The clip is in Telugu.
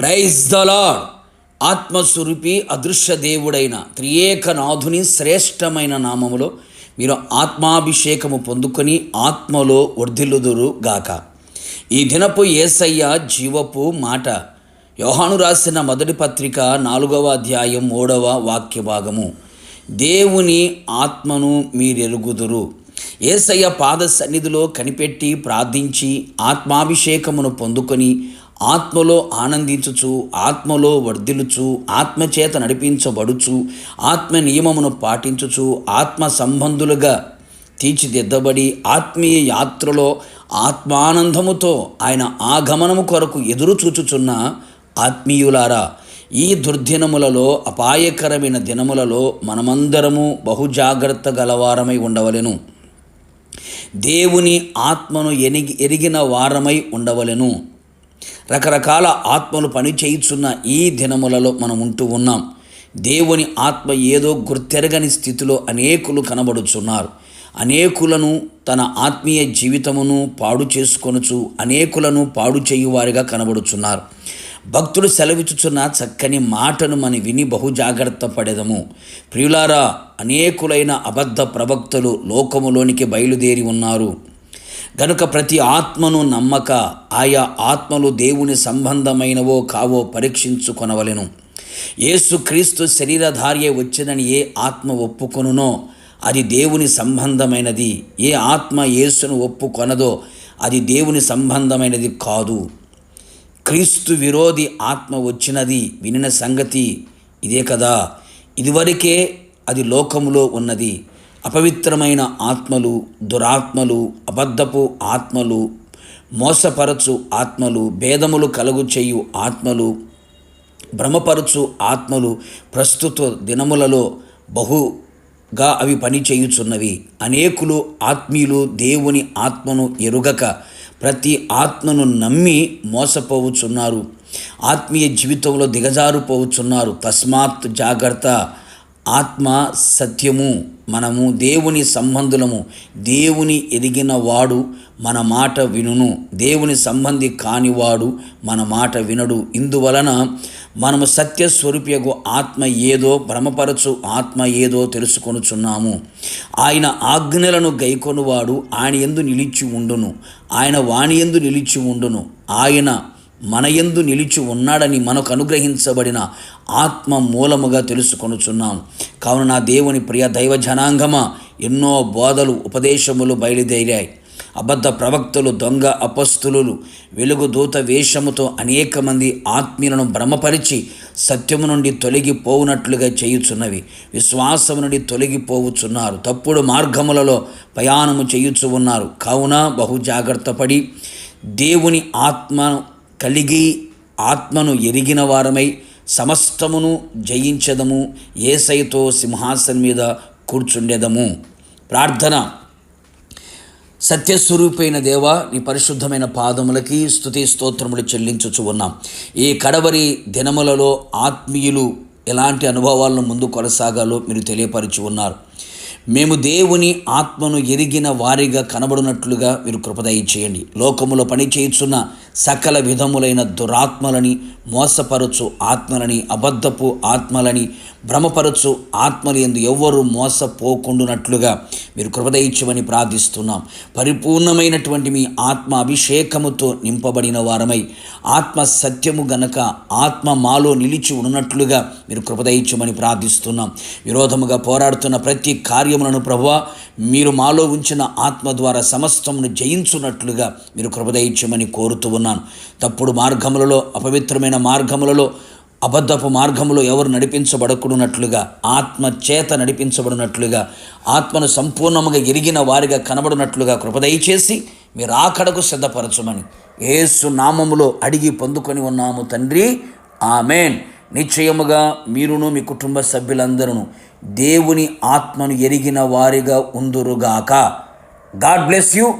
ప్రైజ్ దలాడ్ ఆత్మస్వరూపి అదృశ్య దేవుడైన త్రియేకనాథుని శ్రేష్టమైన నామములో మీరు ఆత్మాభిషేకము పొందుకొని ఆత్మలో వర్ధిల్లుదురు గాక. ఈ దినపు ఏసయ్య జీవపు మాట యోహాను రాసిన మొదటి పత్రిక నాలుగవ అధ్యాయం మూడవ వాక్య భాగము. దేవుని ఆత్మను మీరెరుగుదురు. ఏసయ్య పాద సన్నిధిలో కనిపెట్టి ప్రార్థించి ఆత్మాభిషేకమును పొందుకొని ఆత్మలో ఆనందించుచు ఆత్మలో వర్ధిల్లుచు ఆత్మచేత నడిపించబడుచు ఆత్మ నియమమును పాటించుచు ఆత్మ సంబంధులుగా తీర్చిదిద్దబడి ఆత్మీయ యాత్రలో ఆత్మానందముతో ఆయన ఆగమనము కొరకు ఎదురు చూచుచున్న ఆత్మీయులారా ఈ దుర్దినములలో అపాయకరమైన దినములలో మనమందరము బహుజాగ్రత్త గలవారమై ఉండవలెను. దేవుని ఆత్మను ఎనిగి ఎరిగిన వారమై ఉండవలెను. రకరకాల ఆత్మలు పనిచేయుచున్న ఈ దినములలో మనం ఉంటూ ఉన్నాం. దేవుని ఆత్మ ఏదో గుర్తెరగని స్థితిలో అనేకులు కనబడుచున్నారు. అనేకులను తన ఆత్మీయ జీవితమును పాడు చేసుకొనుచు అనేకులను పాడు చేయువారిగా కనబడుచున్నారు. భక్తులు సెలవిచ్చుచున్న చక్కని మాటను మనం విని బహు జాగ్రత్త పడేదము. ప్రియులారా అనేకులైన అబద్ధ ప్రవక్తలు లోకములోనికి బయలుదేరి ఉన్నారు. గనుక ప్రతి ఆత్మను నమ్మక ఆయా ఆత్మలు దేవుని సంబంధమైనవో కావో పరీక్షించుకొనవలెను. యేసుక్రీస్తు శరీరధార్య వచ్చినని ఏ ఆత్మ ఒప్పుకొనునో అది దేవుని సంబంధమైనది. ఏ ఆత్మ యేసును ఒప్పుకొనదో అది దేవుని సంబంధమైనది కాదు. క్రీస్తు విరోధి ఆత్మ వచ్చినది వినిన సంగతి ఇదే కదా. ఇదివరకే అది లోకములో ఉన్నది. అపవిత్రమైన ఆత్మలు దురాత్మలు అబద్ధపు ఆత్మలు మోసపరచు ఆత్మలు భేదములు కలుగు చేయు ఆత్మలు భ్రమపరచు ఆత్మలు ప్రస్తుత దినములలో బహుగా అవి పనిచేయుచున్నవి అనేకులు ఆత్మీయులు దేవుని ఆత్మను ఎరుగక ప్రతి ఆత్మను నమ్మి మోసపోవుచున్నారు. ఆత్మీయ జీవితంలో దిగజారుపోవుచున్నారు. తస్మాత్ జాగ్రత్త ఆత్మ సత్యము మనము దేవుని సంబంధులము. దేవుని ఎదిగిన వాడు మన మాట వినును. దేవుని సంబంధి కానివాడు మన మాట వినడు. ఇందువలన మనము సత్య స్వరూపకు ఆత్మ ఏదో భ్రమపరచు ఆత్మ ఏదో తెలుసుకొనుచున్నాము. ఆయన ఆజ్ఞలను గైకొనువాడు ఆయన ఎందు నిలిచి ఉండును. ఆయన వాణి ఎందు నిలిచి ఉండును. ఆయన మనయందు నిలిచి ఉన్నాడని మనకు అనుగ్రహించబడిన ఆత్మ మూలముగా తెలుసుకొనుచున్నాం. కావున నా దేవుని ప్రియ దైవ జనాంగమా ఎన్నో బోధలు ఉపదేశములు బయలుదేరాయి. అబద్ధ ప్రవక్తలు దొంగ అపస్తులు వెలుగు దూత వేషముతో అనేక మంది ఆత్మీయులను భ్రమపరిచి సత్యము నుండి తొలగిపోవునట్లుగా చేయుచున్నవి. విశ్వాసము నుండి తొలగిపోవుచున్నారు. తప్పుడు మార్గములలో ప్రయాణము చేయుచు ఉన్నారు. కావున బహు జాగ్రత్తపడి దేవుని ఆత్మను కలిగి ఆత్మను ఎరిగిన వారమై సమస్తమును జయించదము. ఏసైతో సింహాసనం మీద కూర్చుండేదము. ప్రార్థన. సత్యస్వరూపైన దేవ నీ పరిశుద్ధమైన పాదములకి స్థుతి స్తోత్రములు చెల్లించుచు ఉన్నాం. ఈ కడవరి దినములలో ఆత్మీయులు ఎలాంటి అనుభవాలను ముందు కొనసాగాలో మీరు తెలియపరిచి ఉన్నారు. మేము దేవుని ఆత్మను ఎరిగిన వారిగా కనబడినట్లుగా మీరు కృపదయ చేయండి. లోకములో పనిచేయుచున్న సకల విధములైన దురాత్మలని మోసపరచు ఆత్మలని అబద్ధపు ఆత్మలని భ్రమపరచు ఆత్మలు ఎందు ఎవ్వరూ మోసపోకుండునట్లుగా మీరు కృపదయించమని ప్రార్థిస్తున్నాం. పరిపూర్ణమైనటువంటి మీ ఆత్మ అభిషేకముతో నింపబడిన వారమై ఆత్మ సత్యము గనక ఆత్మ మాలో నిలిచి ఉన్నట్లుగా మీరు కృపదయించమని ప్రార్థిస్తున్నాం. విరోధముగా పోరాడుతున్న ప్రతి కార్య కార్యములను ప్రభువ మీరు మాలో ఉంచిన ఆత్మ ద్వారా సమస్తమును జయించున్నట్లుగా మీరు కృపదయించమని కోరుతూ ఉన్నాను. తప్పుడు మార్గములలో అపవిత్రమైన మార్గములలో అబద్ధపు మార్గములో ఎవరు నడిపించబడకున్నట్లుగా ఆత్మ చేత నడిపించబడినట్లుగా ఆత్మను సంపూర్ణముగా ఎరిగిన వారిగా కనబడినట్లుగా కృపదయచేసి మీరు ఆకడకు సిద్ధపరచమని ఏసు నామములో అడిగి పొందుకొని ఉన్నాము తండ్రి. ఆమెన్. నిశ్చయముగా మీరును మీ కుటుంబ సభ్యులందరూ దేవుని ఆత్మను ఎరిగిన వారిగా ఉందురుగాక. God bless you